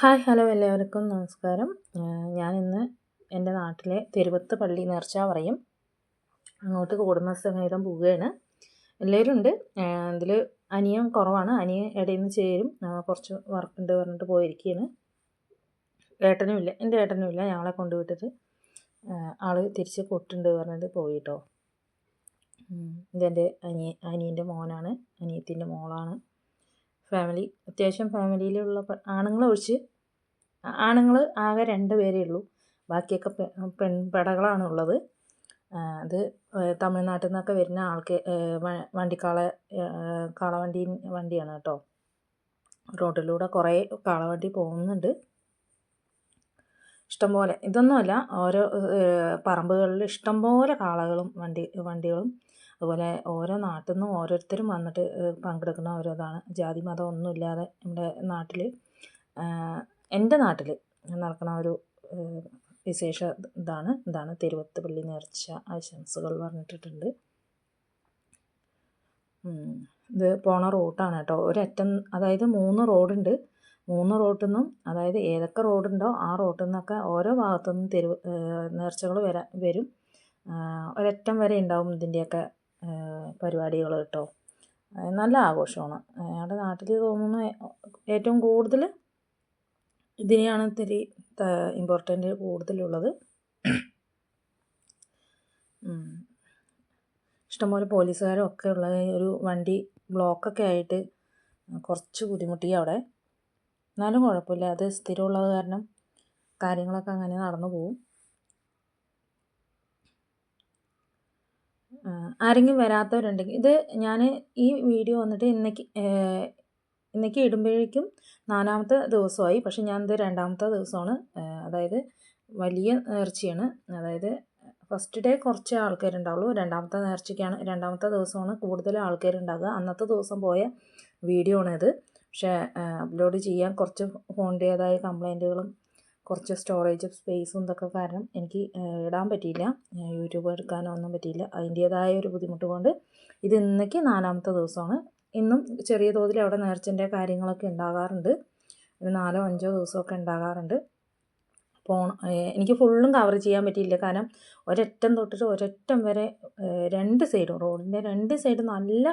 Hi hello എല്ലാവർക്കും നമസ്കാരം. ഞാനിന്ന് എന്റെ നാട്ടിലെ തെരുവത്ത് പള്ളി നേർച്ച പറയും. അങ്ങോട്ട് കുടുംബസമേതം പോവുകയാണ്. എല്ലാവരും ഉണ്ട്. ഇതിൽ അനിയം കുറവാണ്. അനിയൻ ഇടയിൽ നിന്ന് ചേരും കുറച്ച് വർക്കുണ്ട് പറഞ്ഞിട്ട് പോയിരിക്കുകയാണ് ഏട്ടനും ഇല്ല എന്റെ ഏട്ടനും ഇല്ല ഞങ്ങളെ കൊണ്ടുവിട്ടിട്ട് ആൾ തിരിച്ച് കൊട്ടുണ്ട് പറഞ്ഞിട്ട് പോയിട്ടോ. ഇതെന്റെ അനിയ അനിയന്റെ മോനാണ്. അനിയത്തിന്റെ മോളാണ്. ഫാമിലി അത്യാവശ്യം ഫാമിലിയിലുള്ള ആണുങ്ങളെ ഒഴിച്ച് ആണുങ്ങൾ ആകെ രണ്ട് പേരേ ഉള്ളൂ. ബാക്കിയൊക്കെ പെൺപടകളാണ് ഉള്ളത്. അത് തമിഴ്നാട്ടിൽ നിന്നൊക്കെ വരുന്ന ആൾക്ക് വണ്ടിക്കാള കാളവണ്ടി വണ്ടിയാണ് കേട്ടോ. റോഡിലൂടെ കുറേ കാളവണ്ടി പോകുന്നുണ്ട്. ഇഷ്ടംപോലെ. ഇതൊന്നുമല്ല ഓരോ പറമ്പുകളിൽ ഇഷ്ടംപോലെ കാളകളും വണ്ടി വണ്ടികളും അതുപോലെ ഓരോ നാട്ടിൽ നിന്നും ഓരോരുത്തരും വന്നിട്ട് പങ്കെടുക്കുന്ന ഓരോ ഇതാണ് ജാതി മതം ഒന്നുമില്ലാതെ നമ്മുടെ നാട്ടിൽ എന്റെ നാട്ടിൽ നടക്കുന്ന ഒരു വിശേഷ ഇതാണ്. ഇതാണ് തിരുവത്ത് പള്ളി നേർച്ച ആശംസകൾ പറഞ്ഞിട്ടിട്ടുണ്ട്. ഇത് പോണ റൂട്ടാണ് കേട്ടോ. ഒരറ്റം അതായത് മൂന്ന് റോഡുണ്ട്. മൂന്ന് റോട്ടിൽ നിന്നും അതായത് ഏതൊക്കെ റോഡുണ്ടോ ആ റോട്ടിൽ നിന്നൊക്കെ ഓരോ ഭാഗത്തു നിന്നും തെരുവ് നേർച്ചകൾ വരാ വരും. ഒരറ്റം വരെ ഉണ്ടാവും ഇതിന്റെയൊക്കെ പരിപാടികൾ കേട്ടോ. നല്ല ആഘോഷമാണ്. ഞങ്ങളുടെ നാട്ടിൽ തോന്നുന്നു ഏറ്റവും കൂടുതൽ ഇതിനെയാണ് ഇത്തിരി ഇമ്പോർട്ടന്റ് കൂടുതലുള്ളത്. ഇഷ്ടംപോലെ പോലീസുകാരും ഒക്കെ ഉള്ള ഒരു വണ്ടി ബ്ലോക്കൊക്കെ ആയിട്ട് കുറച്ച് ബുദ്ധിമുട്ടി അവിടെ. എന്നാലും കുഴപ്പമില്ല. അത് സ്ഥിരമുള്ളത് കാരണം കാര്യങ്ങളൊക്കെ അങ്ങനെ നടന്നു പോകും ആരെങ്കിലും വരാത്തവരുണ്ടെങ്കിൽ ഇത് ഞാൻ ഈ വീഡിയോ വന്നിട്ട് ഇന്നേക്ക് ഇന്നേക്ക് ഇടുമ്പോഴേക്കും നാലാമത്തെ ദിവസമായി. പക്ഷേ ഞാനിത് രണ്ടാമത്തെ ദിവസമാണ് അതായത് വലിയ നേർച്ചയാണ്. അതായത് ഫസ്റ്റ് ഡേ കുറച്ച് ആൾക്കാരുണ്ടാവുള്ളൂ. രണ്ടാമത്തെ നേർച്ചയ്ക്കാണ് രണ്ടാമത്തെ ദിവസമാണ് കൂടുതൽ ആൾക്കാരുണ്ടാകുക അന്നത്തെ ദിവസം പോയ വീഡിയോ ആണിത്. പക്ഷേ അപ്ലോഡ് ചെയ്യാൻ കുറച്ച് ഫോണിന്റേതായ കംപ്ലൈന്റുകളും കുറച്ച് സ്റ്റോറേജ് സ്പേസും ഇതൊക്കെ കാരണം എനിക്ക് ഇടാൻ പറ്റിയില്ല. യൂട്യൂബ് എടുക്കാനോ ഒന്നും പറ്റിയില്ല. അതിന്റേതായ ഒരു ബുദ്ധിമുട്ട് കൊണ്ട് ഇത് ഇന്നേക്ക് നാലാമത്തെ ദിവസമാണ്. ഇന്നും ചെറിയ തോതിൽ അവിടെ നേർച്ചന്റെ കാര്യങ്ങളൊക്കെ ഉണ്ടാകാറുണ്ട്. ഒരു നാലോ അഞ്ചോ ദിവസമൊക്കെ ഉണ്ടാകാറുണ്ട്. പോണം എനിക്ക് ഫുള്ളും കവർ ചെയ്യാൻ പറ്റിയില്ല. കാരണം ഒരറ്റം തൊട്ടിട്ട് ഒരറ്റം വരെ രണ്ട് സൈഡും റോഡിന്റെ രണ്ട് സൈഡും നല്ല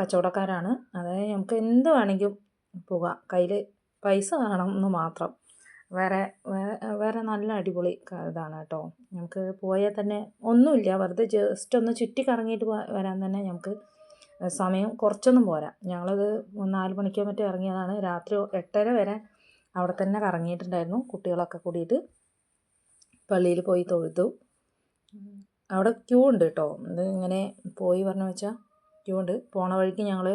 കച്ചവടക്കാരാണ്. അതായത് നമുക്ക് എന്ത് വേണമെങ്കിലും പോകാം. കയ്യിൽ പൈസ വേണം എന്ന് മാത്രം. വേറെ വേറെ നല്ല അടിപൊളി ഇതാണ് കേട്ടോ. നമുക്ക് പോയാൽ തന്നെ ഒന്നുമില്ല. വെറുതെ ജസ്റ്റ് ഒന്ന് ചുറ്റി കറങ്ങിയിട്ട് വരാൻ തന്നെ നമുക്ക് സമയം കുറച്ചൊന്നും പോരാ. ഞങ്ങളത് നാല് മണിക്കോ മറ്റോ ഇറങ്ങിയതാണ്. രാത്രി എട്ടര വരെ അവിടെ തന്നെ കറങ്ങിയിട്ടുണ്ടായിരുന്നു. കുട്ടികളൊക്കെ കൂടിയിട്ട് പള്ളിയിൽ പോയി തൊഴുതു. അവിടെ ക്യൂ ഉണ്ട് കേട്ടോ. ഇത് ഇങ്ങനെ പോയി പറഞ്ഞു വെച്ചാൽ ക്യൂ ഉണ്ട്. പോണ വഴിക്ക് ഞങ്ങൾ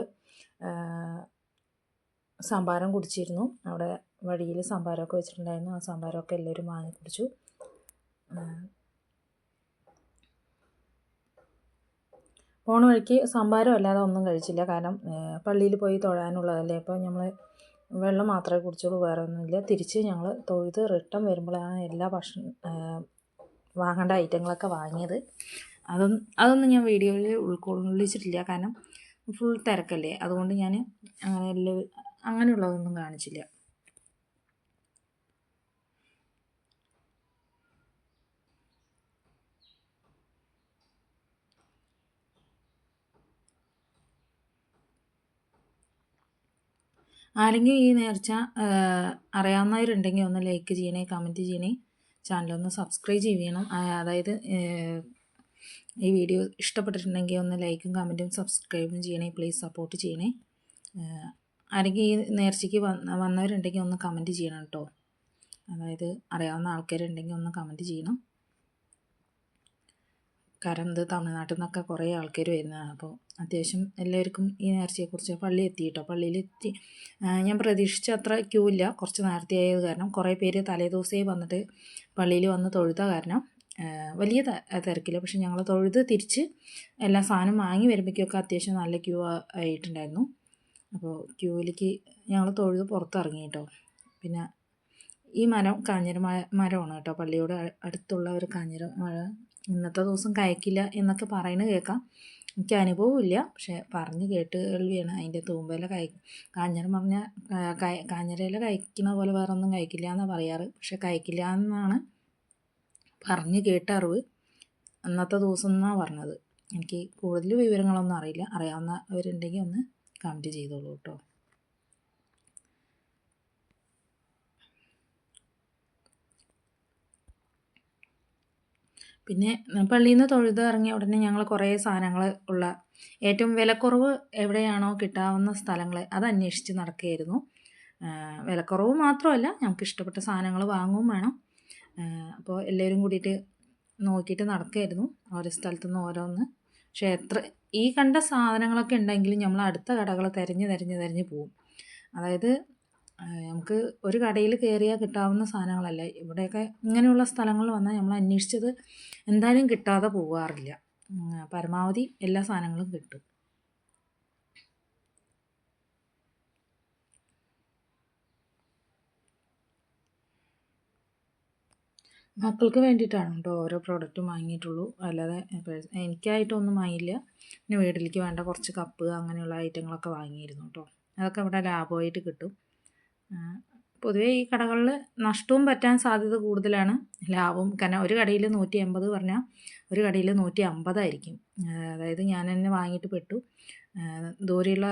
സംഭാരം കുടിച്ചിരുന്നു. അവിടെ വഴിയിൽ സാമ്പാരമൊക്കെ വെച്ചിട്ടുണ്ടായിരുന്നു. ആ സാമ്പാരമൊക്കെ എല്ലാവരും വാങ്ങി കുടിച്ചു. പോണ വഴിക്ക് സാമ്പാരം അല്ലാതെ ഒന്നും കഴിച്ചില്ല. കാരണം പള്ളിയിൽ പോയി തൊഴാനുള്ളതല്ലേ. അപ്പോൾ നമ്മൾ വെള്ളം മാത്രമേ കുടിച്ചുള്ളൂ വേറെ ഒന്നുമില്ല. തിരിച്ച് ഞങ്ങൾ തൊഴുത് റിട്ടേൺ വരുമ്പോഴാണ് എല്ലാ ഭക്ഷണം വാങ്ങേണ്ട ഐറ്റങ്ങളൊക്കെ വാങ്ങിയത്. അതൊന്നും അതൊന്നും ഞാൻ വീഡിയോയിൽ ഉൾക്കൊള്ളിച്ചിട്ടില്ല. കാരണം ഫുൾ തിരക്കല്ലേ. അതുകൊണ്ട് ഞാൻ അങ്ങനെ അങ്ങനെയുള്ളതൊന്നും കാണിച്ചില്ല. ആരെങ്കിലും ഈ നേർച്ച അറിയാവുന്നവരുണ്ടെങ്കിൽ ഒന്ന് ലൈക്ക് ചെയ്യണേ കമന്റ് ചെയ്യണേ. ചാനലൊന്ന് സബ്സ്ക്രൈബ് ചെയ്യണം. അതായത് ഈ വീഡിയോ ഇഷ്ടപ്പെട്ടിട്ടുണ്ടെങ്കിൽ ഒന്ന് ലൈക്കും കമന്റും സബ്സ്ക്രൈബും ചെയ്യണേ. പ്ലീസ് സപ്പോർട്ട് ചെയ്യണേ. ആരെങ്കിലും ഈ നേർച്ചയ്ക്ക് വന്ന വന്നവരുണ്ടെങ്കിൽ ഒന്ന് കമന്റ് ചെയ്യണം കേട്ടോ അതായത് അറിയാവുന്ന ആൾക്കാരുണ്ടെങ്കിൽ ഒന്ന് കമന്റ് ചെയ്യണം. കാരണം ഇത് തമിഴ്നാട്ടിൽ നിന്നൊക്കെ കുറേ ആൾക്കാർ വരുന്നതാണ്. അപ്പോൾ അത്യാവശ്യം എല്ലാവർക്കും ഈ നേർച്ചയെക്കുറിച്ച് പള്ളി എത്തി കേട്ടോ പള്ളിയിലെത്തി. ഞാൻ പ്രതീക്ഷിച്ച അത്ര ക്യൂ ഇല്ല. കുറച്ച് നേരത്തെ ആയത് കാരണം കുറേ പേര് തലേദിവസമേ വന്നിട്ട് പള്ളിയിൽ വന്ന് തൊഴുത കാരണം വലിയ തിരക്കില്ല. പക്ഷെ ഞങ്ങൾ തൊഴുത് തിരിച്ച് എല്ലാ സാധനം വാങ്ങി വരുമ്പോഴേക്കൊക്കെ അത്യാവശ്യം നല്ല ക്യൂ ആയിട്ടുണ്ടായിരുന്നു. അപ്പോൾ ക്യൂവിലേക്ക് ഞങ്ങൾ തൊഴുത് പുറത്തിറങ്ങി കേട്ടോ പിന്നെ ഈ മരം കാഞ്ഞിര മരമാണ് കേട്ടോ. പള്ളിയോട് അടുത്തുള്ള ഒരു കാഞ്ഞിര മഴ. ഇന്നത്തെ ദിവസം കയക്കില്ല എന്നൊക്കെ പറയുന്നത് കേൾക്കാം എനിക്ക് അനുഭവമില്ല പക്ഷെ പറഞ്ഞ് കേട്ട് കേൾവിയാണ്. അതിന്റെ തൂമ്പയില കൈ കാഞ്ഞിരം പറഞ്ഞാൽ കാഞ്ഞിരയില കഴിക്കുന്ന പോലെ വേറെ ഒന്നും കഴിക്കില്ല എന്നാണ് പറയാറ്. പക്ഷെ കഴിക്കില്ല എന്നാണ് പറഞ്ഞ് കേട്ട അറിവ്. അന്നത്തെ ദിവസം എന്നാണ് പറഞ്ഞത്? എനിക്ക് കൂടുതൽ വിവരങ്ങളൊന്നും അറിയില്ല. അറിയാവുന്നവരുണ്ടെങ്കിൽ ഒന്ന് കമന്റ് ചെയ്തോളൂ കേട്ടോ പിന്നെ പള്ളിയിൽ നിന്ന് തൊഴുത് ഇറങ്ങിയ ഉടനെ ഞങ്ങൾ കുറേ സാധനങ്ങൾ ഉള്ള ഏറ്റവും വിലക്കുറവ് എവിടെയാണോ കിട്ടാവുന്ന സ്ഥലങ്ങൾ അത് അന്വേഷിച്ച് നടക്കുകയായിരുന്നു. വിലക്കുറവ് മാത്രമല്ല ഞങ്ങൾക്ക് ഇഷ്ടപ്പെട്ട സാധനങ്ങൾ വാങ്ങും വേണം. അപ്പോൾ എല്ലാവരും കൂടിയിട്ട് നോക്കിയിട്ട് നടക്കുകയായിരുന്നു. ഓരോ സ്ഥലത്തു നിന്ന് ഓരോന്ന്. പക്ഷേ എത്ര ഈ കണ്ട സാധനങ്ങളൊക്കെ ഉണ്ടെങ്കിൽ നമ്മൾ അടുത്ത കടകൾ തിരഞ്ഞ് തിരഞ്ഞ് തിരഞ്ഞ് പോവും. അതായത് നമുക്ക് ഒരു കടയിൽ കയറിയാൽ കിട്ടാവുന്ന സാധനങ്ങളല്ല. ഇവിടെയൊക്കെ ഇങ്ങനെയുള്ള സ്ഥലങ്ങളിൽ വന്നാൽ നമ്മൾ അന്വേഷിച്ചത് എന്തായാലും കിട്ടാതെ പോവാറില്ല. പരമാവധി എല്ലാ സാധനങ്ങളും കിട്ടും. മക്കൾക്ക് വേണ്ടിയിട്ടാണ് കേട്ടോ ഓരോ പ്രോഡക്റ്റും വാങ്ങിയിട്ടുള്ളൂ. അല്ലാതെ എനിക്കായിട്ടൊന്നും വാങ്ങിയില്ല. പിന്നെ വീട്ടിലേക്ക് വേണ്ട കുറച്ച് കപ്പ് അങ്ങനെയുള്ള ഐറ്റങ്ങളൊക്കെ വാങ്ങിയിരുന്നു കേട്ടോ. അതൊക്കെ ഇവിടെ ലാഭമായിട്ട് കിട്ടും. പൊതുവേ ഈ കടകളിൽ നഷ്ടവും പറ്റാൻ സാധ്യത കൂടുതലാണ്. ലാഭം കാരണം ഒരു കടയിൽ നൂറ്റി എൺപത് പറഞ്ഞാൽ ഒരു കടയിൽ നൂറ്റി അമ്പതായിരിക്കും അതായത് ഞാൻ തന്നെ വാങ്ങിയിട്ട് പെട്ടു. ദൂരെയുള്ള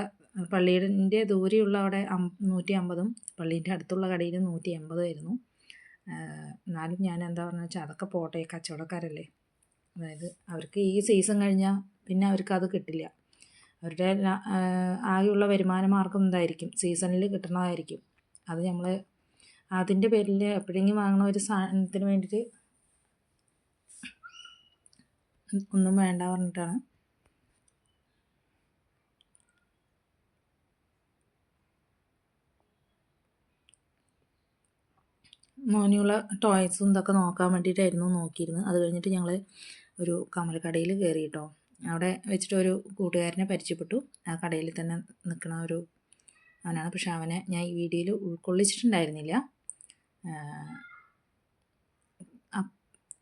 പള്ളിയുടെ ദൂരെയുള്ള അവിടെ നൂറ്റി അമ്പതും പള്ളീന്റെ അടുത്തുള്ള കടയിൽ നൂറ്റി എൺപതായിരുന്നു എന്നാലും ഞാൻ എന്താ പറഞ്ഞു വെച്ചാൽ അതൊക്കെ പോട്ടെ കച്ചവടക്കാരല്ലേ. അതായത് അവർക്ക് ഈ സീസൺ കഴിഞ്ഞാൽ പിന്നെ അവർക്ക് അത് കിട്ടില്ല. അവരുടെ ആകെയുള്ള വരുമാന മാർഗം എന്തായിരിക്കും? സീസണിൽ കിട്ടുന്നതായിരിക്കും. അത് നമ്മൾ അതിന്റെ പേരിൽ എപ്പോഴെങ്കിലും വാങ്ങണ ഒരു സാധനത്തിന് വേണ്ടിയിട്ട് ഒന്നും വേണ്ട പറഞ്ഞിട്ടാണ് മോനുള്ള ടോയ്സും ഇതൊക്കെ നോക്കാൻ വേണ്ടിയിട്ടായിരുന്നു നോക്കിയിരുന്നത്. അത് കഴിഞ്ഞിട്ട് ഞങ്ങൾ ഒരു കമലക്കടയിൽ കയറി കേട്ടോ അവിടെ വെച്ചിട്ട് ഒരു കൂട്ടുകാരനെ പരിചയപ്പെട്ടു. ആ കടയിൽ തന്നെ നിൽക്കുന്ന ഒരു അവനാണ്. പക്ഷെ അവനെ ഞാൻ ഈ വീഡിയോയിൽ ഉൾക്കൊള്ളിച്ചിട്ടുണ്ടായിരുന്നില്ല.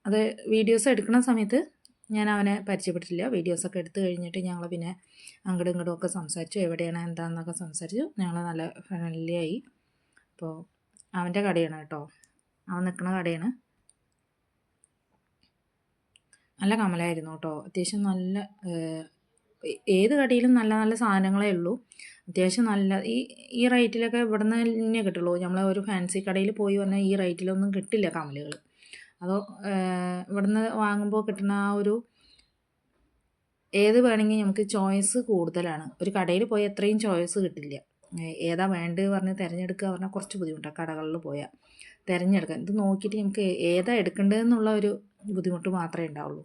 അത് വീഡിയോസ് എടുക്കുന്ന സമയത്ത് ഞാൻ അവനെ പരിചയപ്പെട്ടിട്ടില്ല. വീഡിയോസൊക്കെ എടുത്തു കഴിഞ്ഞിട്ട് ഞങ്ങൾ പിന്നെ അങ്ങോട്ടും ഇങ്ങോട്ടും ഒക്കെ സംസാരിച്ചു. എവിടെയാണ് എന്താണെന്നൊക്കെ സംസാരിച്ചു. ഞങ്ങൾ നല്ല ഫ്രണ്ട്ലി ആയി. അപ്പോൾ അവന്റെ കടയാണ് കേട്ടോ. അവൻ നിൽക്കുന്ന കടയാണ്. നല്ല കമലായിരുന്നു കേട്ടോ. അത്യാവശ്യം നല്ല ഏത് കടയിലും നല്ല നല്ല സാധനങ്ങളേ ഉള്ളൂ. അത്യാവശ്യം നല്ല ഈ ഈ റേറ്റിലൊക്കെ ഇവിടെ നിന്ന് തന്നെ കിട്ടുള്ളൂ. നമ്മൾ ഒരു ഫാൻസി കടയിൽ പോയി വന്നാൽ ഈ റേറ്റിലൊന്നും കിട്ടില്ല കമലുകൾ അതോ നിന്ന് വാങ്ങുമ്പോൾ കിട്ടുന്ന ആ ഒരു ഏത് വേണമെങ്കിൽ നമുക്ക് ചോയ്സ് കൂടുതലാണ്. ഒരു കടയിൽ പോയി അത്രയും ചോയ്സ് കിട്ടില്ല. ഏതാ വേണ്ടത് പറഞ്ഞ് തിരഞ്ഞെടുക്കുക പറഞ്ഞാൽ കുറച്ച് ബുദ്ധിമുട്ടാണ് കടകളിൽ പോയാൽ തിരഞ്ഞെടുക്കാൻ. ഇത് നോക്കിയിട്ട് നമുക്ക് ഏതാ എടുക്കേണ്ടതെന്നുള്ള ഒരു ബുദ്ധിമുട്ട് മാത്രമേ ഉണ്ടാവുള്ളൂ.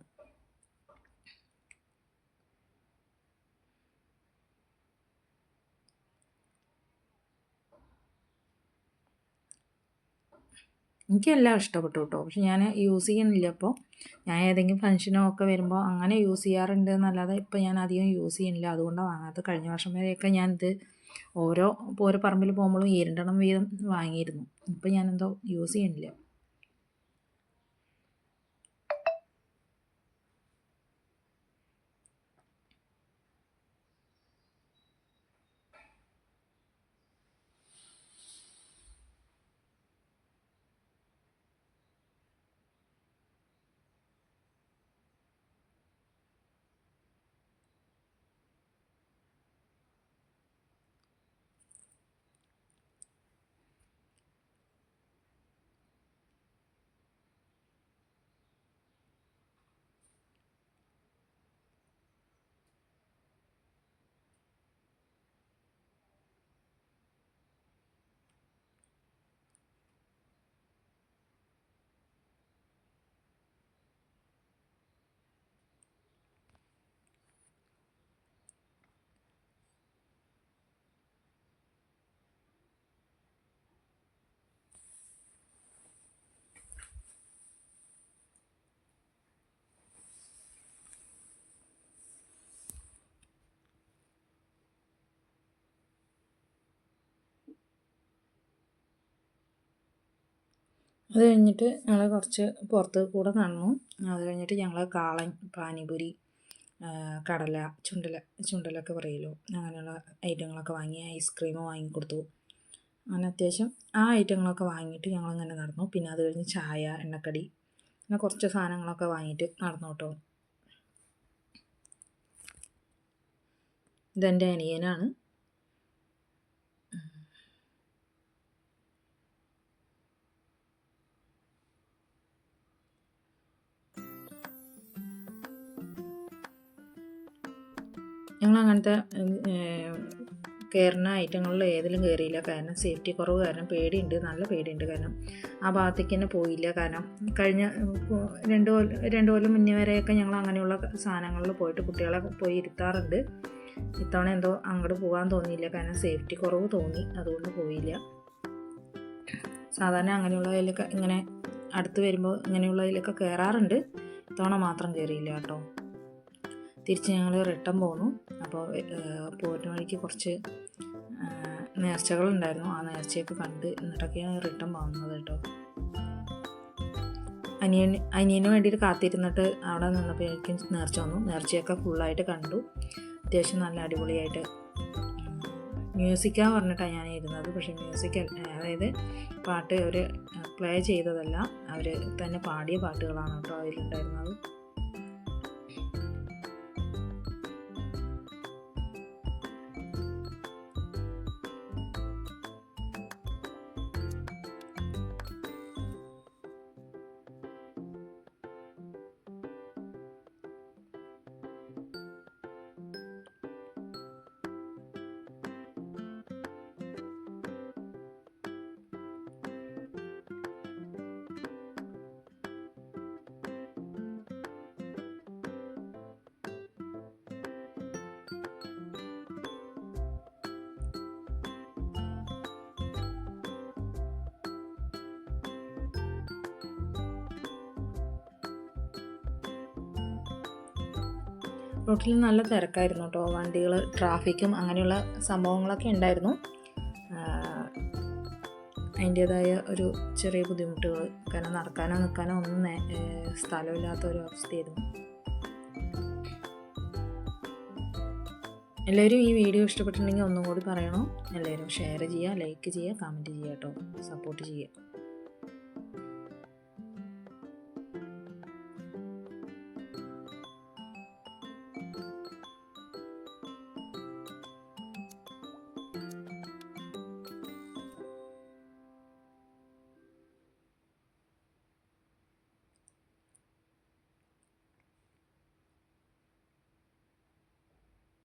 എനിക്കെല്ലാം ഇഷ്ടപ്പെട്ടു കേട്ടോ. പക്ഷെ ഞാൻ യൂസ് ചെയ്യുന്നില്ല ഇപ്പോൾ ഞാൻ ഏതെങ്കിലും ഫംഗ്ഷനോ ഒക്കെ വരുമ്പോൾ അങ്ങനെ യൂസ് ചെയ്യാറുണ്ട് എന്നല്ലാതെ ഇപ്പോൾ ഞാൻ അധികം യൂസ് ചെയ്യുന്നില്ല. അതുകൊണ്ടാണ് വാങ്ങാത്തത്. കഴിഞ്ഞ വർഷം വരെയൊക്കെ ഞാനിത് ഓരോ ഓരോ പറമ്പിൽ പോകുമ്പോഴും ഈ വീതം വാങ്ങിയിരുന്നു. ഇപ്പം ഞാനെന്തോ യൂസ് ചെയ്യുന്നില്ല. അത് കഴിഞ്ഞിട്ട് ഞങ്ങൾ കുറച്ച് പുറത്ത് കൂടെ നടന്നു. അത് കഴിഞ്ഞിട്ട് ഞങ്ങൾ കാളൻ പാനിപൂരി കടല ചുണ്ടല ചുണ്ടലൊക്കെ പറയുമല്ലോ അങ്ങനെയുള്ള ഐറ്റങ്ങളൊക്കെ വാങ്ങി ഐസ്ക്രീം വാങ്ങിക്കൊടുത്തു അങ്ങനെ അത്യാവശ്യം ആ ഐറ്റങ്ങളൊക്കെ വാങ്ങിയിട്ട് ഞങ്ങളിങ്ങനെ നടന്നു. പിന്നെ അത് കഴിഞ്ഞ് ചായ എണ്ണക്കടി അങ്ങനെ കുറച്ച് സാധനങ്ങളൊക്കെ വാങ്ങിയിട്ട് നടന്നു കേട്ടോ. ഇതെന്റെ അനിയനാണ്. ഞങ്ങൾ അങ്ങനത്തെ കയറുന്ന ഐറ്റങ്ങളിൽ ഏതിലും കയറിയില്ല കാരണം സേഫ്റ്റി കുറവ് കാരണം പേടിയുണ്ട്. നല്ല പേടിയുണ്ട് കാരണം ആ ഭാഗത്തേക്ക് തന്നെ പോയില്ല. കാരണം കഴിഞ്ഞ രണ്ട് കൊല്ലം രണ്ട് കൊല്ലം മുന്നേ വരെയൊക്കെ ഞങ്ങൾ അങ്ങനെയുള്ള സാധനങ്ങളിൽ പോയിട്ട് കുട്ടികളെ പോയി ഇരുത്താറുണ്ട്. ഇത്തവണ എന്തോ അങ്ങോട്ട് പോകാൻ തോന്നിയില്ല. കാരണം സേഫ്റ്റി കുറവ് തോന്നി. അതുകൊണ്ട് പോയില്ല. സാധാരണ അങ്ങനെയുള്ളതിലൊക്കെ ഇങ്ങനെ അടുത്ത് വരുമ്പോൾ ഇങ്ങനെയുള്ളതിലൊക്കെ കയറാറുണ്ട് ഇത്തവണ മാത്രം കയറിയില്ല കേട്ടോ. തിരിച്ച് ഞങ്ങൾ റിട്ടേൺ പോന്നു. അപ്പോൾ പോരുന്ന വഴിക്ക് കുറച്ച് നേർച്ചകളുണ്ടായിരുന്നു. ആ നേർച്ചയൊക്കെ കണ്ട് എന്നിട്ടൊക്കെയാണ് റിട്ടേൺ പോകുന്നത് കേട്ടോ. അനിയൻ അനിയന് വേണ്ടിയിട്ട് കാത്തിരുന്നിട്ട് അവിടെ നിന്നപ്പോഴേക്കും നേർച്ച വന്നു. നേർച്ചയൊക്കെ ഫുള്ളായിട്ട് കണ്ടു. അത്യാവശ്യം നല്ല അടിപൊളിയായിട്ട് മ്യൂസിക്കാന്ന് പറഞ്ഞിട്ടാണ് ഞാൻ ഇരുന്നത്. പക്ഷേ മ്യൂസിക് അതായത് പാട്ട് അവർ പ്ലേ ചെയ്തതല്ല. അവർ തന്നെ പാടിയ പാട്ടുകളാണ് കേട്ടോ അതിലുണ്ടായിരുന്നത്. റോട്ടിൽ നല്ല തിരക്കായിരുന്നു കേട്ടോ. വണ്ടികൾ ട്രാഫിക്കും അങ്ങനെയുള്ള സംഭവങ്ങളൊക്കെ ഉണ്ടായിരുന്നു. അതിന്റേതായ ഒരു ചെറിയ ബുദ്ധിമുട്ടുകൾ കാരണം നടക്കാനോ നിൽക്കാനോ ഒന്നും സ്ഥലമില്ലാത്ത ഒരു അവസ്ഥയായിരുന്നു. എല്ലാവരും ഈ വീഡിയോ ഇഷ്ടപ്പെട്ടിട്ടുണ്ടെങ്കിൽ ഒന്നും കൂടി പറയണം? എല്ലാവരും ഷെയർ ചെയ്യുക ലൈക്ക് ചെയ്യുക കമന്റ് ചെയ്യുക കേട്ടോ. സപ്പോർട്ട് ചെയ്യുക.